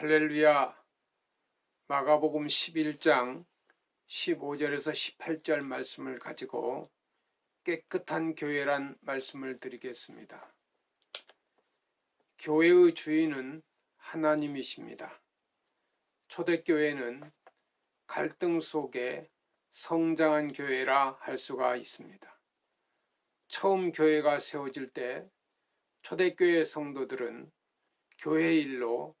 할렐루야. 마가복음 11장 15절에서 18절 말씀을 가지고 깨끗한 교회란 말씀을 드리겠습니다. 교회의 주인은 하나님이십니다. 초대교회는 갈등 속에 성장한 교회라 할 수가 있습니다. 처음 교회가 세워질 때 초대교회 성도들은 교회 일로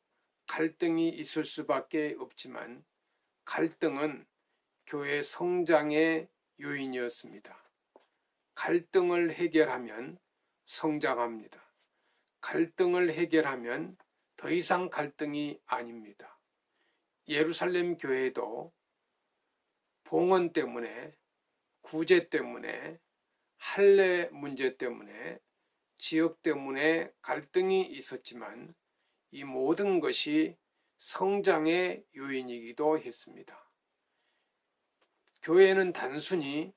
갈등이 있을 수밖에 없지만 갈등은 교회 성장의 요인이었습니다. 갈등을 해결하면 성장합니다. 갈등을 해결하면 더 이상 갈등이 아닙니다. 예루살렘 교회도 봉헌 때문에 구제 때문에 할례 문제 때문에 지역 때문에 갈등이 있었지만 이 모든 것이 성장의 요인이기도 했습니다. 교회는 단순히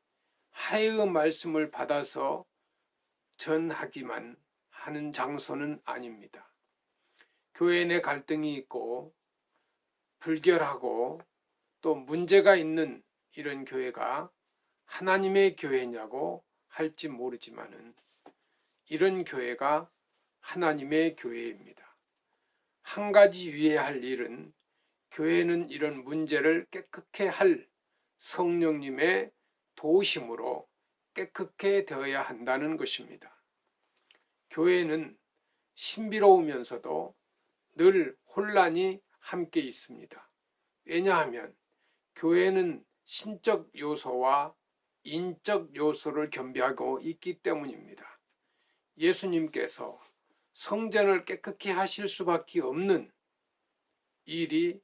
하의 말씀을 받아서 전하기만 하는 장소는 아닙니다. 교회 내 갈등이 있고 불결하고 또 문제가 있는 이런 교회가 하나님의 교회냐고 할지 모르지만은 이런 교회가 하나님의 교회입니다. 한 가지 유의해야 할 일은 교회는 이런 문제를 깨끗게 할 성령님의 도우심으로 깨끗게 되어야 한다는 것입니다. 교회는 신비로우면서도 늘 혼란이 함께 있습니다. 왜냐하면 교회는 신적 요소와 인적 요소를 겸비하고 있기 때문입니다. 예수님께서 성전을 깨끗게 하실 수밖에 없는 일이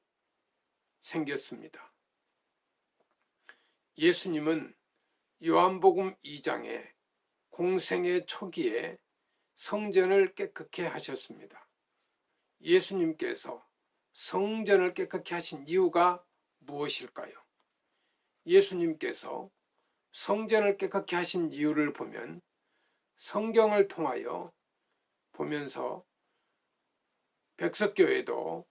생겼습니다. 예수님은 요한복음 2장에 공생의 초기에 성전을 깨끗게 하셨습니다. 예수님께서 성전을 깨끗게 하신 이유가 무엇일까요? 예수님께서 성전을 깨끗게 하신 이유를 보면 성경을 통하여 보면서 백석교회도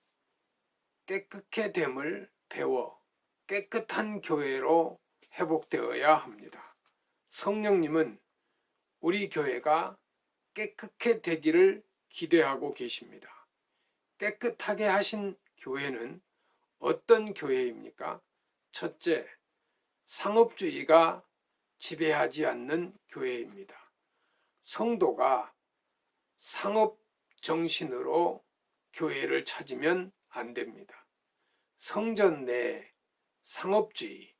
깨끗해 됨을 배워 깨끗한 교회로 회복되어야 합니다. 성령님은 우리 교회가 깨끗해 되기를 기대하고 계십니다. 깨끗하게 하신 교회는 어떤 교회입니까? 첫째, 상업주의가 지배하지 않는 교회입니다. 성도가 상업 정신으로 교회를 찾으면 안 됩니다. 성전 내 상업주의,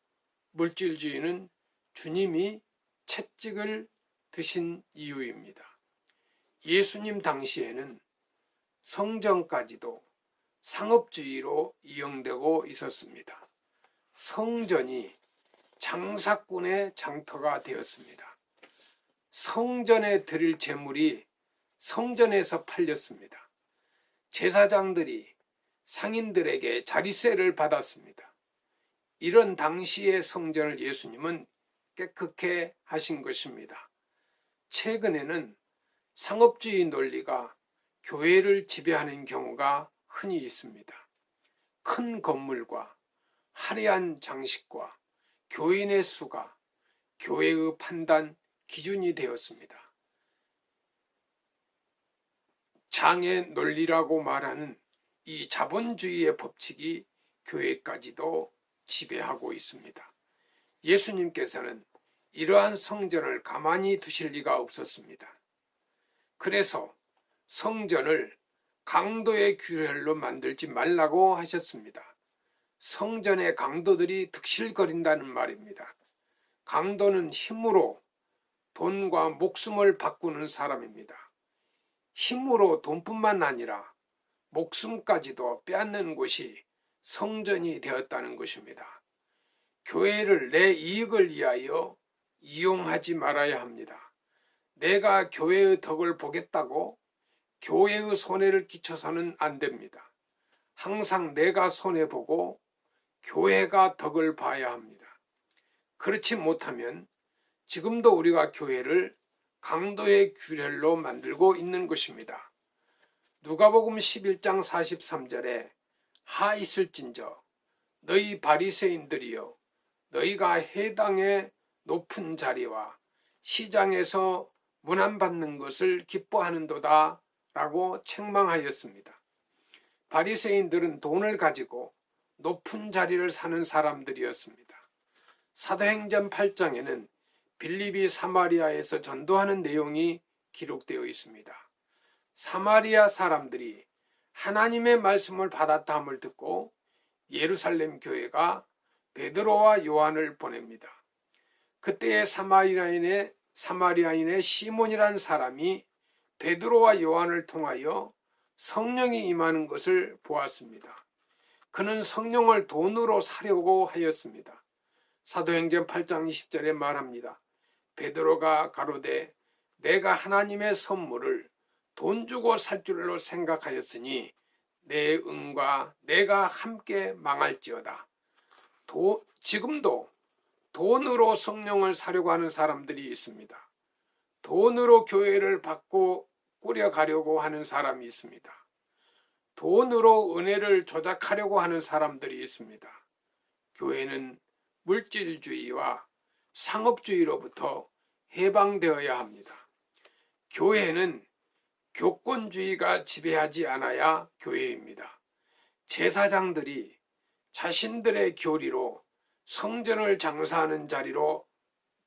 물질주의는 주님이 채찍을 드신 이유입니다. 예수님 당시에는 성전까지도 상업주의로 이용되고 있었습니다. 성전이 장사꾼의 장터가 되었습니다. 성전에 드릴 재물이 성전에서 팔렸습니다. 제사장들이 상인들에게 자리세를 받았습니다. 이런 당시의 성전을 예수님은 깨끗게 하신 것입니다. 최근에는 상업주의 논리가 교회를 지배하는 경우가 흔히 있습니다. 큰 건물과 화려한 장식과 교인의 수가 교회의 판단 기준이 되었습니다. 장의 논리라고 말하는 이 자본주의의 법칙이 교회까지도 지배하고 있습니다. 예수님께서는 이러한 성전을 가만히 두실 리가 없었습니다. 그래서 성전을 강도의 규례로 만들지 말라고 하셨습니다. 성전의 강도들이 득실거린다는 말입니다. 강도는 힘으로 돈과 목숨을 바꾸는 사람입니다. 힘으로 돈뿐만 아니라 목숨까지도 빼앗는 곳이 성전이 되었다는 것입니다. 교회를 내 이익을 위하여 이용하지 말아야 합니다. 내가 교회의 덕을 보겠다고 교회의 손해를 끼쳐서는 안 됩니다. 항상 내가 손해보고 교회가 덕을 봐야 합니다. 그렇지 못하면 지금도 우리가 교회를 강도의 규례로 만들고 있는 것입니다. 누가복음 11장 43절에 하 있을진저 너희 바리새인들이여 너희가 해당의 높은 자리와 시장에서 문안받는 것을 기뻐하는도다 라고 책망하였습니다. 바리새인들은 돈을 가지고 높은 자리를 사는 사람들이었습니다. 사도행전 8장에는 빌립이 사마리아에서 전도하는 내용이 기록되어 있습니다. 사마리아 사람들이 하나님의 말씀을 받았다함을 듣고 예루살렘 교회가 베드로와 요한을 보냅니다. 그때의 사마리아인의 사마리아인의 시몬이란 사람이 베드로와 요한을 통하여 성령이 임하는 것을 보았습니다. 그는 성령을 돈으로 사려고 하였습니다. 사도행전 8장 20절에 말합니다. 베드로가 가로되 내가 하나님의 선물을 돈 주고 살 줄로 생각하였으니 내 은과 내가 함께 망할지어다. 도, 지금도 돈으로 성령을 사려고 하는 사람들이 있습니다. 돈으로 교회를 받고 꾸려가려고 하는 사람이 있습니다. 돈으로 은혜를 조작하려고 하는 사람들이 있습니다. 교회는 물질주의와 상업주의로부터 해방되어야 합니다. 교회는 교권주의가 지배하지 않아야 교회입니다. 제사장들이 자신들의 교리로 성전을 장사하는 자리로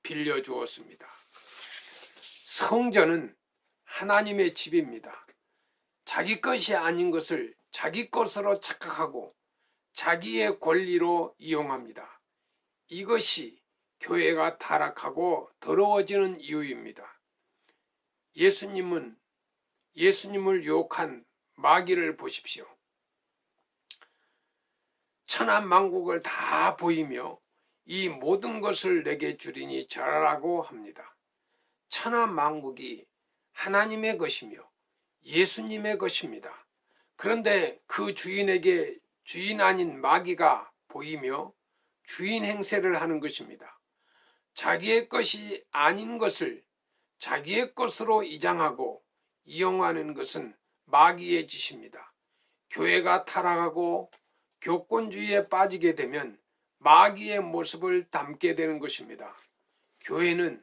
빌려주었습니다. 성전은 하나님의 집입니다. 자기 것이 아닌 것을 자기 것으로 착각하고 자기의 권리로 이용합니다. 이것이 교회가 타락하고 더러워지는 이유입니다. 예수님은 예수님을 유혹한 마귀를 보십시오. 천한 만국을 다 보이며 이 모든 것을 내게 주리니 절하라고 합니다. 천한 만국이 하나님의 것이며 예수님의 것입니다. 그런데 그 주인에게 주인 아닌 마귀가 보이며 주인 행세를 하는 것입니다. 자기의 것이 아닌 것을 자기의 것으로 이장하고 이용하는 것은 마귀의 짓입니다. 교회가 타락하고 교권주의에 빠지게 되면 마귀의 모습을 담게 되는 것입니다. 교회는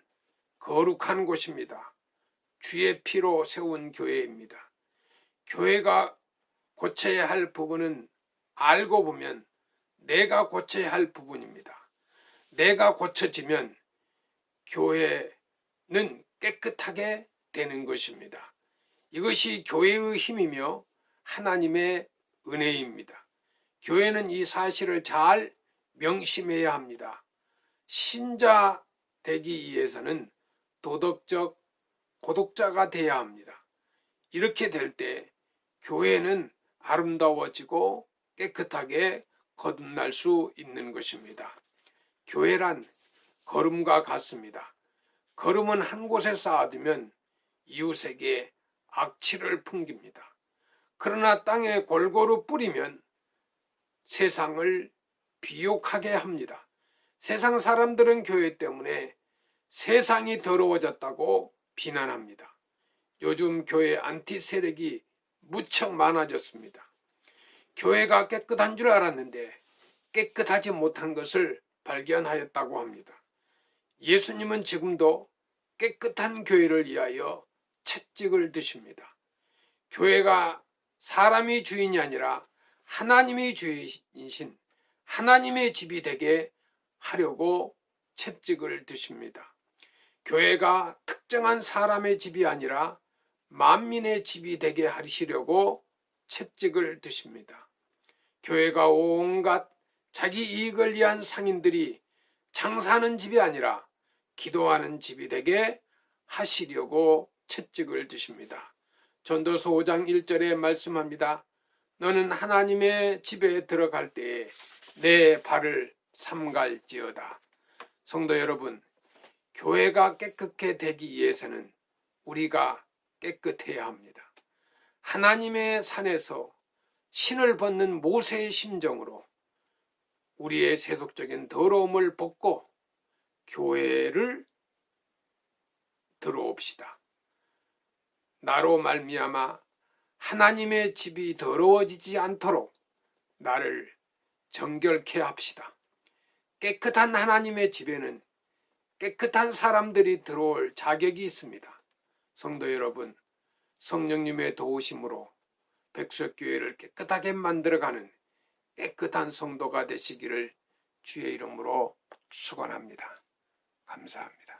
거룩한 곳입니다. 주의 피로 세운 교회입니다. 교회가 고쳐야 할 부분은 알고 보면 내가 고쳐야 할 부분입니다. 내가 고쳐지면 교회는 깨끗하게 되는 것입니다. 이것이 교회의 힘이며 하나님의 은혜입니다. 교회는 이 사실을 잘 명심해야 합니다. 신자 되기 위해서는 도덕적 고독자가 되어야 합니다. 이렇게 될 때 교회는 아름다워지고 깨끗하게 거듭날 수 있는 것입니다. 교회란 걸음과 같습니다. 걸음은 한 곳에 쌓아두면 이웃에게 악취를 풍깁니다. 그러나 땅에 골고루 뿌리면 세상을 비욕하게 합니다. 세상 사람들은 교회 때문에 세상이 더러워졌다고 비난합니다. 요즘 교회 안티 세력이 무척 많아졌습니다. 교회가 깨끗한 줄 알았는데 깨끗하지 못한 것을 발견하였다고 합니다. 예수님은 지금도 깨끗한 교회를 위하여 채찍을 드십니다. 교회가 사람이 주인이 아니라 하나님의 주인이신 하나님의 집이 되게 하려고 채찍을 드십니다. 교회가 특정한 사람의 집이 아니라 만민의 집이 되게 하시려고 채찍을 드십니다. 교회가 온갖 자기 이익을 위한 상인들이 장사하는 집이 아니라 기도하는 집이 되게 하시려고 채찍을 드십니다. 전도서 5장 1절에 말씀합니다. 너는 하나님의 집에 들어갈 때에 내 발을 삼갈지어다. 성도 여러분, 교회가 깨끗해 되기 위해서는 우리가 깨끗해야 합니다. 하나님의 산에서 신을 벗는 모세의 심정으로 우리의 세속적인 더러움을 벗고 교회를 들어옵시다. 나로 말미암아 하나님의 집이 더러워지지 않도록 나를 정결케 합시다. 깨끗한 하나님의 집에는 깨끗한 사람들이 들어올 자격이 있습니다. 성도 여러분, 성령님의 도우심으로 백석교회를 깨끗하게 만들어가는 깨끗한 성도가 되시기를 주의 이름으로 축원합니다. 감사합니다.